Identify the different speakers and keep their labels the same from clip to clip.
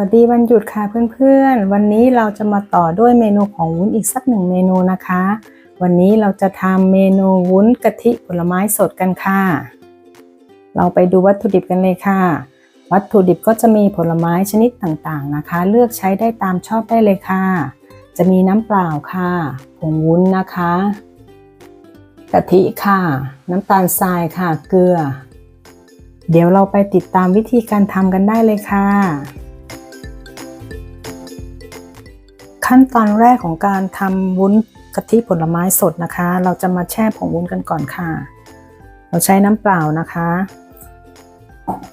Speaker 1: วัสดีวันหยุดค่ะเพื่อนๆ วันนี้เราจะมาต่อด้วยเมนูของวุ้นอีกสักหนึ่งเมนูนะคะ วันนี้เราจะทำเมนูวุ้นกะทิผลไม้สดกันค่ะ เราไปดูวัตถุดิบกันเลยค่ะ วัตถุดิบก็จะมีผลไม้ชนิดต่างๆนะคะ เลือกใช้ได้ตามชอบได้เลยค่ะ จะมีน้ำเปล่าค่ะ ผงวุ้นนะคะกะทิค่ะ น้ำตาลทรายค่ะ เกลือ เดี๋ยวเราไปติดตามวิธีการทำกันได้เลยค่ะ ขั้นตอนแรกของการทำวุ้นกะทิผลไม้สดนะคะ เราจะมาแช่ผงวุ้นกันก่อนค่ะ เราใช้น้ำเปล่านะคะ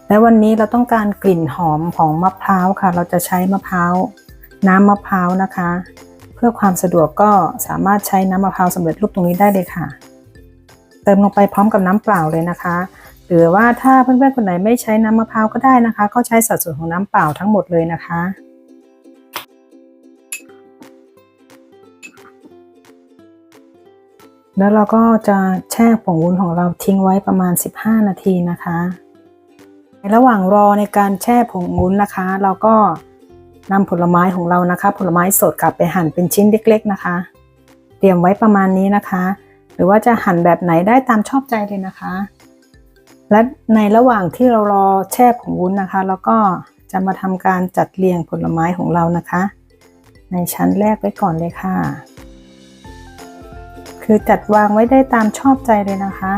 Speaker 1: และวันนี้เราต้องการกลิ่นหอมของมะพร้าวค่ะ เราจะใช้มะพร้าวน้ำมะพร้าวนะคะ เพื่อความสะดวกก็สามารถใช้น้ำมะพร้าวสำเร็จรูปตรงนี้ได้เลยค่ะ เติมลงไปพร้อมกับน้ำเปล่าเลยนะคะ หรือว่าถ้าเพื่อนๆคนไหนไม่ใช้น้ำมะพร้าวก็ได้นะคะ ก็ใช้สัดส่วนของน้ำเปล่าทั้งหมดเลยนะคะ แล้วเราก็จะแช่ผงวุ้นของเราทิ้งไว้ประมาณ 15 นาทีนะคะ ในระหว่างรอในการแช่ผงวุ้นนะคะ เราก็นำผลไม้ของเรานะคะ ผลไม้สดกลับไปหั่นเป็นชิ้นเล็ก ๆนะคะ เตรียมไว้ประมาณนี้นะคะ หรือว่าจะหั่นแบบไหนได้ตามชอบใจเลยนะคะ และในระหว่างที่เรารอแช่ผงวุ้นนะคะ แล้วก็จะมาทำการจัดเรียงผลไม้ของเรานะคะ ในชั้นแรกไว้ก่อนเลยค่ะ คือจัดวางไว้ได้ตามชอบใจเลยนะคะ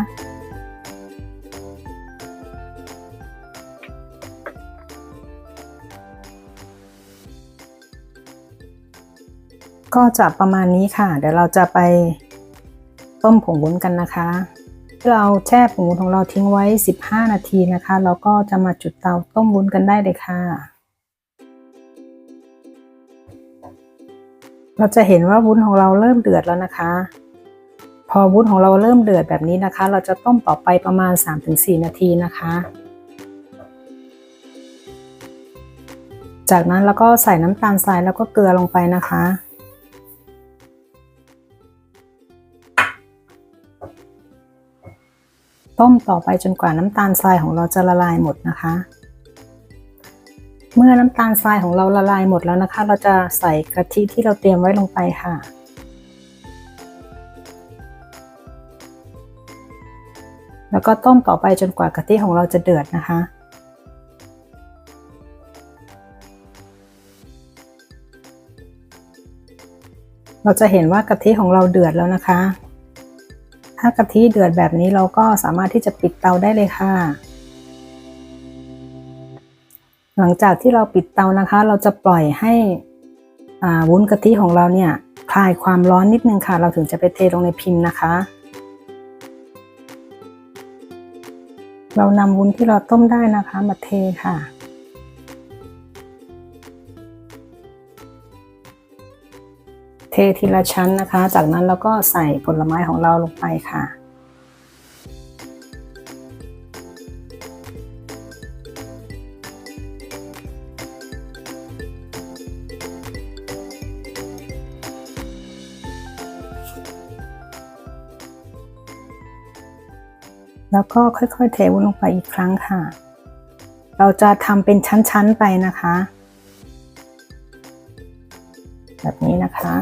Speaker 1: ก็จะประมาณนี้ค่ะ เดี๋ยวเราจะไปต้มผงวุ้นกันนะคะ เราแช่ผงวุ้นของเราทิ้งไว้ 15 นาทีนะคะเราก็จะมาจุดเตาต้มวุ้นกันได้เลยค่ะเราจะเห็นว่าวุ้นของเราเริ่มเดือดแล้วนะคะ อวุ้นของเราเริ่มเดือดแบบนี้นะคะ เราจะต้มต่อไปประมาณ 3-4 นาทีนะคะ จากนั้นเราก็ใส่น้ำตาลทรายแล้วก็เกลือลงไปนะคะ ต้มต่อไปจนกว่าน้ำตาลทรายของเราจะละลายหมดนะคะ เมื่อน้ำตาลทรายของเราละลายหมดแล้วนะคะ เราจะใส่กะทิที่เราเตรียมไว้ลงไปค่ะ แล้วก็ต้มต่อไปจนกว่ากะทิของเราจะเดือดนะคะ เราจะเห็นว่ากะทิของเราเดือดแล้วนะคะ ถ้ากะทิเดือดแบบนี้เราก็สามารถที่จะปิดเตาได้เลยค่ะ หลังจากที่เราปิดเตานะคะ เราจะปล่อยให้วุ้นกะทิของเราเนี่ยคลายความร้อนนิดนึงค่ะ เราถึงจะไปเทลงในพิมพ์นะคะ เรานำวุ้นที่เราต้มได้นะคะมาเทค่ะ เททีละชั้นนะคะ จากนั้นเราก็ใส่ผลไม้ของเราลงไปค่ะ แล้วก็ค่อยๆเทวุ้นลงไปอีกครั้งค่ะ เราจะทำเป็นชั้นๆไปนะคะ แบบนี้นะคะ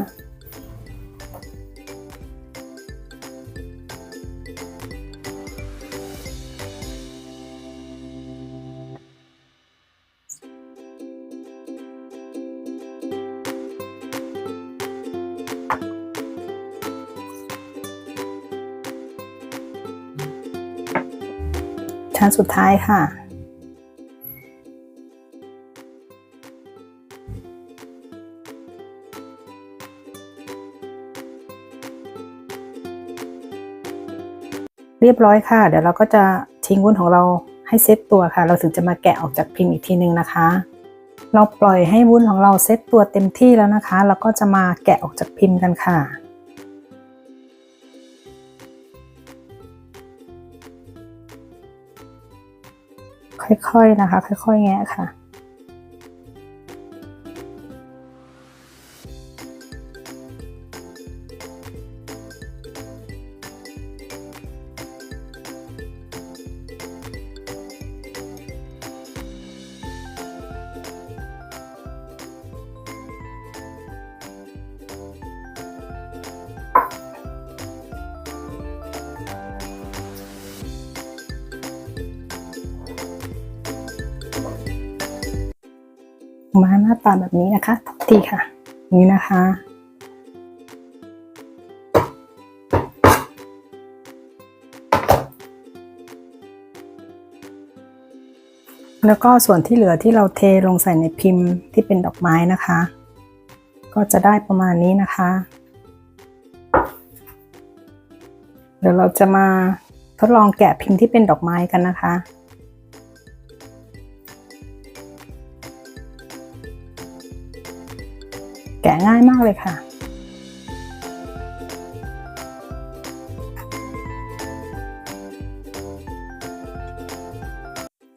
Speaker 1: ชั้นสุดท้ายค่ะ เรียบร้อยค่ะ เดี๋ยวเราก็จะทิ้งวุ้นของเราให้เซตตัวค่ะ เราถึงจะมาแกะออกจากพิมพ์อีกทีนึงนะคะ เราปล่อยให้วุ้นของเราเซตตัวเต็มที่แล้วนะคะ เราก็จะมาแกะออกจากพิมพ์กันค่ะ ค่อยๆนะคะ ค่อยๆแงะค่ะ มาหน้าตาแบบนี้นะคะทุกทีค่ะ นี่นะคะ แล้วก็ส่วนที่เหลือที่เราเทลงใส่ในพิมพ์ที่เป็นดอกไม้นะคะ ก็จะได้ประมาณนี้นะคะ เดี๋ยวเราจะมาทดลองแกะพิมพ์ที่เป็นดอกไม้กันนะคะ แกะง่ายมากเลยค่ะ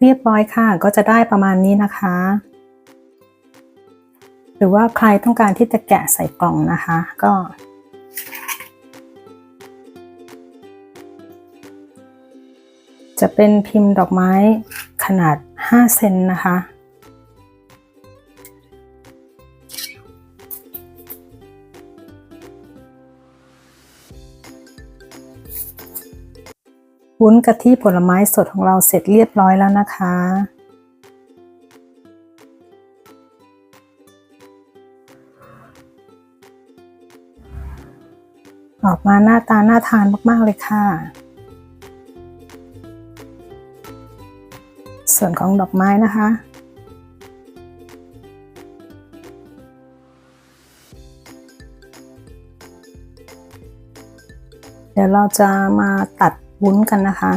Speaker 1: เรียบร้อยค่ะ ก็จะได้ประมาณนี้นะคะ หรือว่าใครต้องการที่จะแกะใส่กล่องนะคะ ก็ จะเป็นพิมพ์ดอกไม้ขนาด 5 เซนนะคะ วุ้นกะทิผลไม้สดของเราเสร็จเรียบร้อยแล้วนะคะ ออกมาหน้าตาน่าทานมาก ๆ เลยค่ะ ส่วนของดอกไม้นะคะเดี๋ยวเราจะมาตัด วุ้นกันนะคะ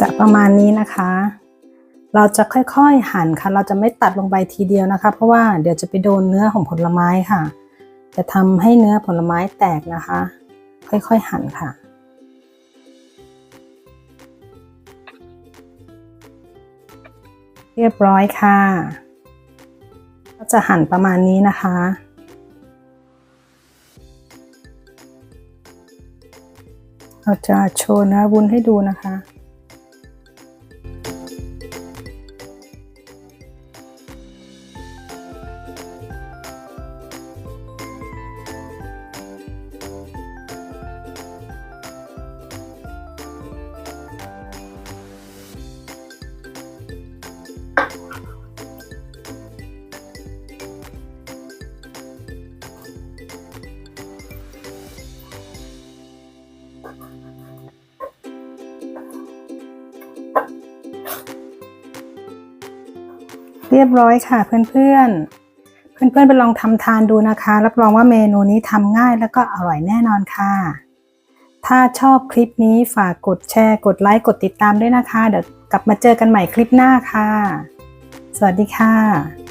Speaker 1: จะประมาณนี้นะคะ เราจะค่อยๆหั่นค่ะ เราจะไม่ตัดลงไปทีเดียวนะคะ เพราะว่าเดี๋ยวจะไปโดนเนื้อของผลไม้ค่ะ จะทำให้เนื้อผลไม้แตกนะคะ ค่อยๆหั่นค่ะเรียบร้อยค่ะ ก็จะหั่นประมาณนี้นะคะ เราจะโชว์เนื้อวุ้นให้ดูนะคะ เรียบร้อยค่ะเพื่อนๆ เพื่อนๆไปลองทำทานดูนะคะ รับรองว่าเมนูนี้ทำง่ายแล้วก็อร่อยแน่นอนค่ะ ถ้าชอบคลิปนี้ฝากกดแชร์ กดไลค์ กดติดตามด้วยนะคะ เดี๋ยวกลับมาเจอกันใหม่คลิปหน้าค่ะ สวัสดีค่ะ